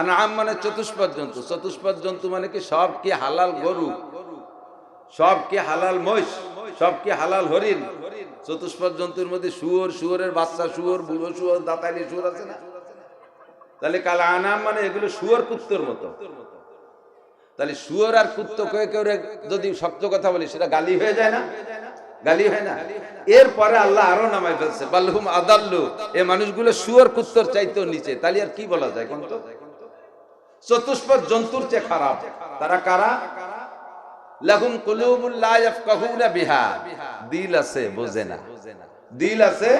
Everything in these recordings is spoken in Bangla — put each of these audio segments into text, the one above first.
আনাম মানে চতুষ্পদ জন্তু। চতুষ্পদ জন্তু মানে কি? সব কি হালাল গরু? সব কি হালাল মহিষ? সব কি হালাল হরিণ? চতুষ্পদ জন্তুর মধ্যে শুয়োর, শুয়োরের বাচ্চা শুয়োর, বুড়ো শুয়োর, দাতালি শুয়োর আছে না? তাহলে কাল আনাম মানে এগুলো শুয়োর কুত্তর মতো। তাহলে শুয়োর আর কুত্ত কয়ে কেউ যদি শক্ত কথা বলি, সেটা গালি হয়ে যায় না? গালি হয় না? এরপরে আল্লাহ আরও নামায় ফেলছে বাল্লুম আদাল্লু। এ মানুষগুলো শুয়োর কুত্তর চাইতেও নিচে। তাহলে আর কি বলা যায় কোন তো? চতুষ্পদ জন্তুর চেয়ে খারাপ তারা কারা লাহুম কুলুবুল লা ইয়াফকাহুনা বিহা। দিল আছে, বোঝে না। দিল আছে,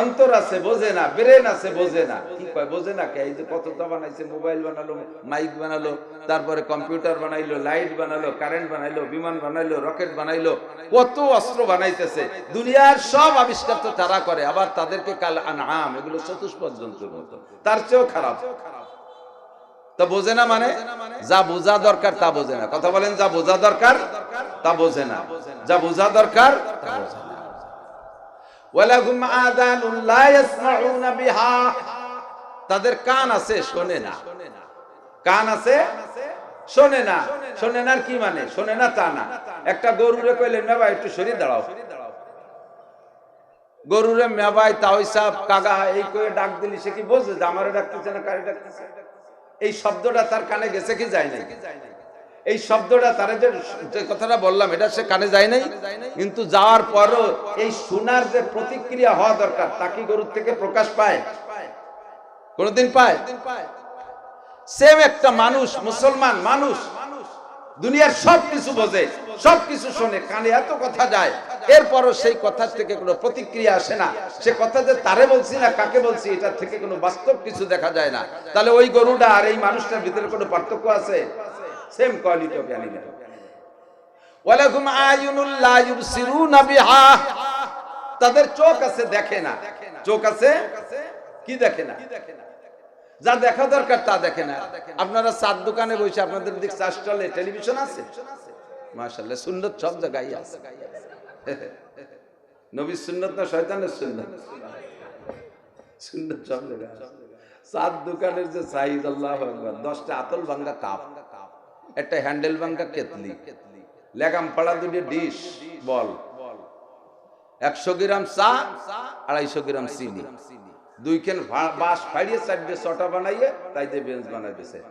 অন্তর আছে, বোঝে না। ব্রেন আছে, বোঝে না। কি কয়, বোঝে না কে? এই যে কতটা বানাইছে, মোবাইল বানালো, মাইক বানালো, তারপরে কম্পিউটার বানাইলো, লাইট বানালো, কারেন্ট বানাইলো, বিমান বানাইলো, রকেট বানাইলো, কত অস্ত্র বানাইতেছে। দুনিয়ার সব আবিষ্কার তো তারা করে, আবার তাদেরকে কাল আনআম, এগুলো চতুষ্পদ জন্তুর মতো। তার চেয়েও খারাপ। তা বোঝে না মানে? যা বোঝা দরকার তা বোঝে না। কথা বলেন, যা বোঝা দরকার তা বোঝে না। যা বোঝা দরকার তাদের কান আছে, শোনে না। কান আছে, শোনে না। শোনে না কি মানে? শোনে না তা না। একটা গরুরে কইলেন মেবা একটু সরিয়ে দাঁড়াও। গরুরে মেবাই তাওই সাপ কাগা, এই করে ডাক দিলি, সে কি বোঝে যে আমারে ডাকতেছে না, কারে ডাকতেছে? এই শব্দটা তার কানে গেছে কি যায় নাই? এই শব্দটা তারা যে কথাটা বললাম, এটা সে কানে যায় নাই? কিন্তু যাওয়ার পরও এই শোনার যে প্রতিক্রিয়া হওয়া দরকার, তা কি গরুর থেকে প্রকাশ পায়? কোনদিন পায়? সেম একটা মানুষ, মুসলমান মানুষ, দুনিয়ার সব কিছু বোঝে সব কিছু শোনে, কানে এত কথা যায়। এরপরও সেই কথার থেকে কোনো প্রতিক্রিয়া আসে না। সে কথা যে তারে বলছি না কাকে বলছি, এটার থেকে কোনো বাস্তব কিছু দেখা যায় না। তাহলে ওই গরুটা আর এই মানুষটার ভিতরে কোনো পার্থক্য আছে? সেম কোয়ালিটি অফ অ্যানিমেল ওয়ালাকুম আয়ুনুল লা ইউবসিরুনা বিহা। তাদের চোখ আছে, দেখে না। চোখ আছে? কি দেখে না? যা দেখা দরকার তা দেখে না। আপনারা চার দোকানে বসে আপনাদের দিক চা স্টলে টেলিভিশন আছে? মাশাআল্লাহ, সুন্নত সব জায়গায় আছে। নবীর সুন্নত না শয়তানের সুন্নত? সুন্নত আছে। চার দোকানের যে সাইজ, আল্লাহ দশটা আতল ভাঙ্গা কাপ। একটা হ্যান্ডেল ভাঙ্গা কেতলি। লেগাম পাড়া দুটি ডিশ, বল। একশো গ্রাম চা, আড়াইশো গ্রাম চিনি। দুই কেন ভা- বাঁশ ফাড়িয়ে চারটে ছটা বানাইয়ে তাই দিয়ে বেঞ্চ বানাই দিছে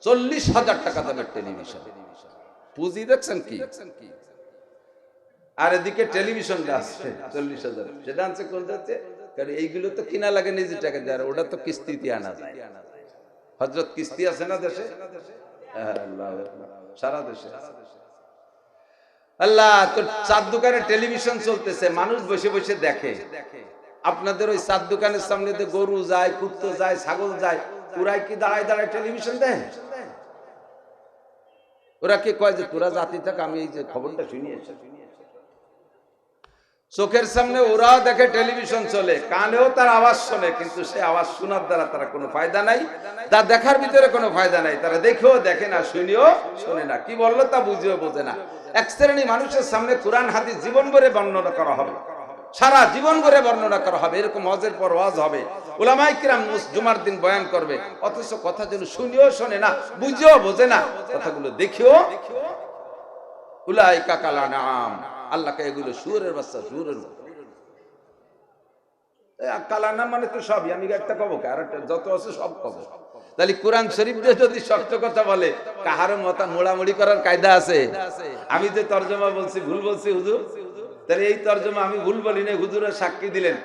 চল্লিশ হাজার টাকা দামের টেলিভিশন। পুঁজি দেখছেন কি? আর এদিকে টেলিভিশন আসছে চল্লিশ হাজার। সেটা আনছে, কোন যাচ্ছে? কারণ এইগুলো তো কিনা লাগে নিজে টাকা আর ওটা তো কিস্তিতে আনা যায়। হজরত কিস্তি আছে না দেশে? সারা দেশে আল্লাহ, তোর চার দোকানে টেলিভিশন চলতেছে, মানুষ বসে বসে দেখে। আপনাদের ওই চার দোকানের সামনে তো গরু যায়, কুত্ত যায়, ছাগল যায়, ওরাই কি দাঁড়ায় দাঁড়ায় টেলিভিশন দেয়? ওরা কি কয় যে তোরা জাতি থাক, আমি এই যে খবরটা শুনিয়েছি। চোখের সামনে ওরাও দেখে টেলিভিশন চলে, কানেও তার আওয়াজ শোনে, কিন্তু সে আওয়াজ শোনার দ্বারা তারা কোনো ফায়দা নাই। তার দেখার ভিতরে কোনো ফায়দা নাই। তারা দেখেও দেখে না, শুনিও শোনে না। কি বলল তা বুঝেও বোঝে না। এক শ্রেণি মানুষের সামনে কোরআন, হাদিস জীবন ভরে বর্ণনা করা হবে। সারা জীবন ভরে বর্ণনা করা হবে। এরকম হজের পর ওয়াজ হবে। ওলামাই কিরাম জুমার দিন বয়ান করবে। অথচ কথা যেন শুনিও শোনে না, বুঝেও বোঝে না। কথাগুলো দেখেও উলাই কাকালা নাম আল্লাহকে এগুলো সুরের বাচ্চা, সুরের মতো। কালা নাম মানে তো সবই, আমি একটা কব আর যত আছে সব কব। তাহলে কোরআন শরীফ দিয়ে যদি সত্য কথা বলে, কাহার মতা মোড়ামুড়ি করার কায়দা আছে? আমি যে তর্জমা বলছি, ভুল বলছি হুজুর? তাহলে এই তর্জমা আমি ভুল বলি না হুজুরের সাক্ষী দিলেন।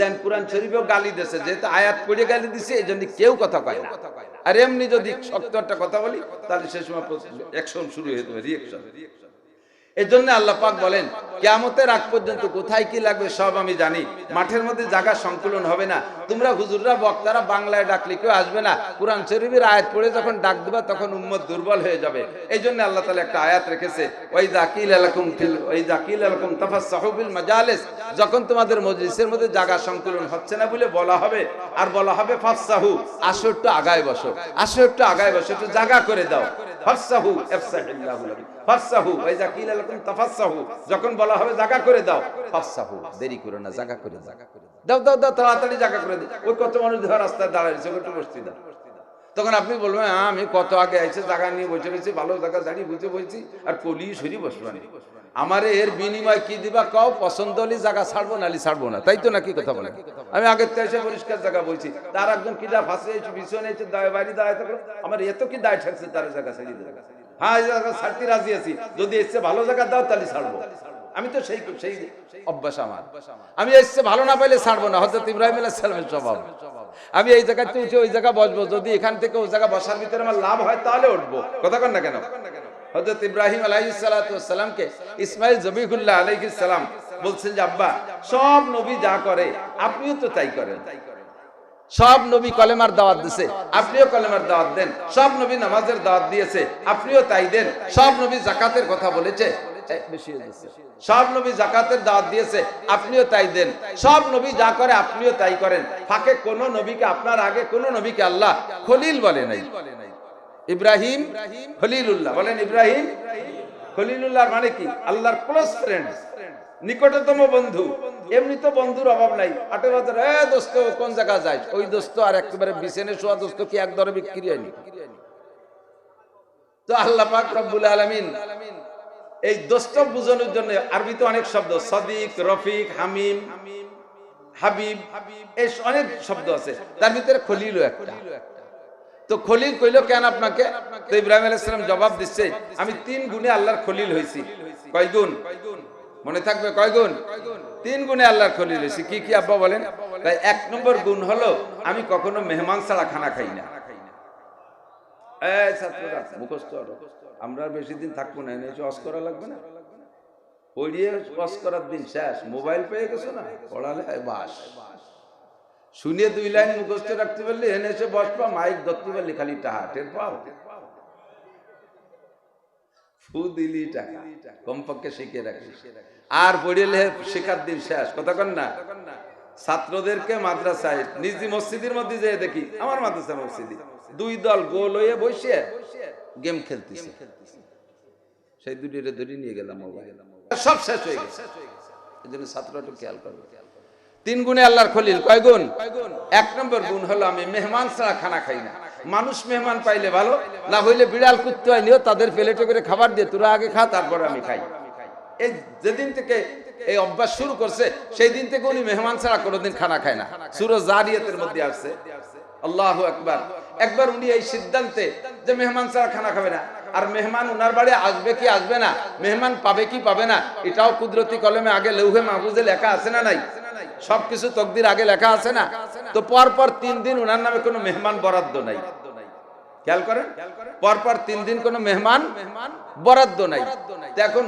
দেন কোরআন শরীফেও গালি দিয়েছে, যেহেতু আয়াত পড়ে গালি দিছে এই জন্য কেউ কথা কয় না। আর এমনি যদি সত্য একটা কথা বলি, তাহলে সে সময় অ্যাকশন শুরু হয়ে যাবে রিয়েকশন এই জন্য আল্লাহ পাক বলেন, কেয়ামতের আগ পর্যন্ত কোথায় কি লাগবে সব আমি জানি। মাঠের মধ্যে জায়গা সংকুলন হবে না। তোমরা হুজুররা, বক্তারা বাংলায় ডাকলে কেউ আসবে না। কোরআন শরীফের আয়াত পড়ে যখন ডাক দেবা, তখন উম্মত দুর্বল হয়ে যাবে। এই জন্য আল্লাহ তালা একটা আয়াত রেখেছে ওই জাকিল আলাকুম ফিল ওই জাকিল আলাকুম তাফাসসাহু বিল মাজালিস। যখন তোমাদের মজলিসের মধ্যে জায়গা সংকুলন হচ্ছে না বলে বলা হবে, আর বলা হবে ফাফসাহু, আসো একটু আগায় বসো, আসো একটু আগায় বসো, একটু জায়গা করে দাও। ফাফসাহু ইফসাহিল্লাহু লাকুম, ফাফসাহু ওয়া ইযা কিলা লাকুম তাফাসসাহু, যখন বলা হবে জাগা করে দাও। ফাফসাহু, দেরি করো না জাগা করে দাও। দাও দাও দাও, তাড়াতাড়ি জাগা করে ওই কত মানুষ ধর রাস্তায় দাঁড়ায় আছে একটু বসতে দাও তখন আপনি বলবেন হ্যাঁ আমি কত আগে আইসে জায়গা নিয়ে বসে রয়েছি, ভালো জায়গা দাঁড়িয়ে বুঝে বলছি আর কলি সরি বসবানি আমার এর বিনিময় কি দিবা কাও? পছন্দ হলে জায়গা ছাড়বো নালি ছাড়বো না। তাই তো নাকি কথা বলে? আমি আগের তো এসে পরিষ্কার জায়গা বলছি তার একজন কিটা ফাঁসে এসে পিছনে এসে বাড়ি দাঁড়ায় থাকল। আমার এত কি দায় ঠাকছে, তার জায়গা ছেড়ে দেবে হ্যাঁ জায়গা ছাড়তে রাজি আছি। যদি এসছে ভালো জায়গা দাও, তাহলে ছাড়বো। আমি তো সেই সেই অভ্যাস আমার। আমি এসছে ভালো না পাইলে ছাড়বো না। হজরত ইব্রাহিম সালামের স্বভাব। আমি এই জায়গাতে উঠে ওই জায়গা বসবো, যদি এখান থেকে ওই জায়গা বসার ভিতরে আমার লাভ হয়, তাহলে উঠবো। কথা কন না কেন? হজরত ইব্রাহিম আলাইহিস সালামকে ইসমাইল জবিহুল্লাহ আলাইহিস সালাম বলছেন যে, আব্বা, সব নবী যা করে, আপনিও তো তাই করেন। সব নবী কলেমার দাওয়াত দিছে। আপনিও কলেমার দাওয়াত দেন। সব নবী নামাজের দাওয়াত দিয়েছে। আপনিও তাই দেন। সব নবী জাকাতের কথা বলেছে। সব নবী জাকাতের দাওয়াত দিয়েছে। আপনিও তাই দেন। সব নবী যা করে আপনিও তাই করেন। ফাঁকে কোন নবীকে আপনার আগে, কোন নবীকে আল্লাহ খলিল বলে নাই। ইব্রাহিম খলিলুল্লাহ। বলেন ইব্রাহিম খলিলুল্লাহর মানে কি? আল্লাহর ক্লোজ ফ্রেন্ড নিকটতম বন্ধু। এমনি তো বন্ধুর অভাব নাই। আটে বছর এ দোস্ত, কোন জায়গা যাই? ওই দোস্ত আর একেবারে বিছেনে শোয়া দোস্ত কি এক দরে বিক্রি হয়নি? তো আল্লাহ পাক রব্বুল আলামিন এই দোস্ত বুঝানোর জন্য আরবিতে অনেক শব্দ, সদিক, রফিক, হামিম, হাবিব, এই অনেক শব্দ আছে। তার ভিতরে খলিলও একটা। তো খলিল কইলো কেন আপনাকে? তো ইব্রাহিম আলাইহিস সালাম জবাব দিচ্ছে, আমি তিন গুণে আল্লাহর খলিল হইছি। কয় গুণ মনে থাকবে কয় গুণ তিন গুণে আল্লাহর খলিল হইছি কি কি আব্বা বলেন? তাই এক নম্বর গুণ হলো, আমি কখনো মেহমান ছাড়া খানা খাই না। মুখস্থ আমরা বেশি দিন থাকব না, এনে অস করা লাগবে না। পড়িয়ে অস করার দিন শেষ। মোবাইল পেয়ে গেছো না? পড়ালে বাস। শুনিয়ে দুই লাইন মুখস্থ রাখতে পারলে এনে এসে বসবা মাইক ধরতে পারলি খালি টাহা, টের পাও? টাকা, কমপক্ষে শিখে আর পড়িলে শেখার দিন শেষ কন না? ছাত্রদেরকে মাদ্রাসায় মসজিদের মধ্যে যেয়ে দেখি, আমার মসজিদে। দুই দল গোল হয়ে বসে গেম খেলতেছে। সেই দুটিরে ধরে নিয়ে গেলাম সব শেষ হয়ে গেছে। এই জন্য ছাত্র খেয়াল করবে। তিন গুণে আল্লাহর খলিল। কয় গুণ? এক নম্বর গুণ হলো আমি মেহমান ছাড়া খানা খাই না। মানুষ মেহমান পাইলে ভালো, না হইলে বিড়াল কুত্তে নিও তাদের প্লেটে করে খাবার দিয়ে, তোরা আগে খা, তারপর আমি খাই। এই যেদিন থেকে এই অভ্যাস শুরু করছে সেই দিন থেকে উনি মেহমান ছাড়া কোনোদিন খানা খায় না। সুরো জারিয়াতের মধ্যে আসছে। আল্লাহ একবার একবার উনি এই সিদ্ধান্তে যে মেহমান ছাড়া খানা খাবে না, আর মেহমান উনার বাড়ি আসবে কি আসবে না, মেহমান পাবে কি পাবে না, এটাও কুদরতি কলমে আগে লৌহে মাহফুজে লেখা আছে না নাই? সবকিছু তকদির আগে লেখা আছে না? তো পরপর পর তিন দিন উনার নামে কোনো মেহমান বরাদ্দ নাই। খেয়াল করেন? পরপর পর তিন দিন কোনো মেহমান বরাদ্দ নাই। এখন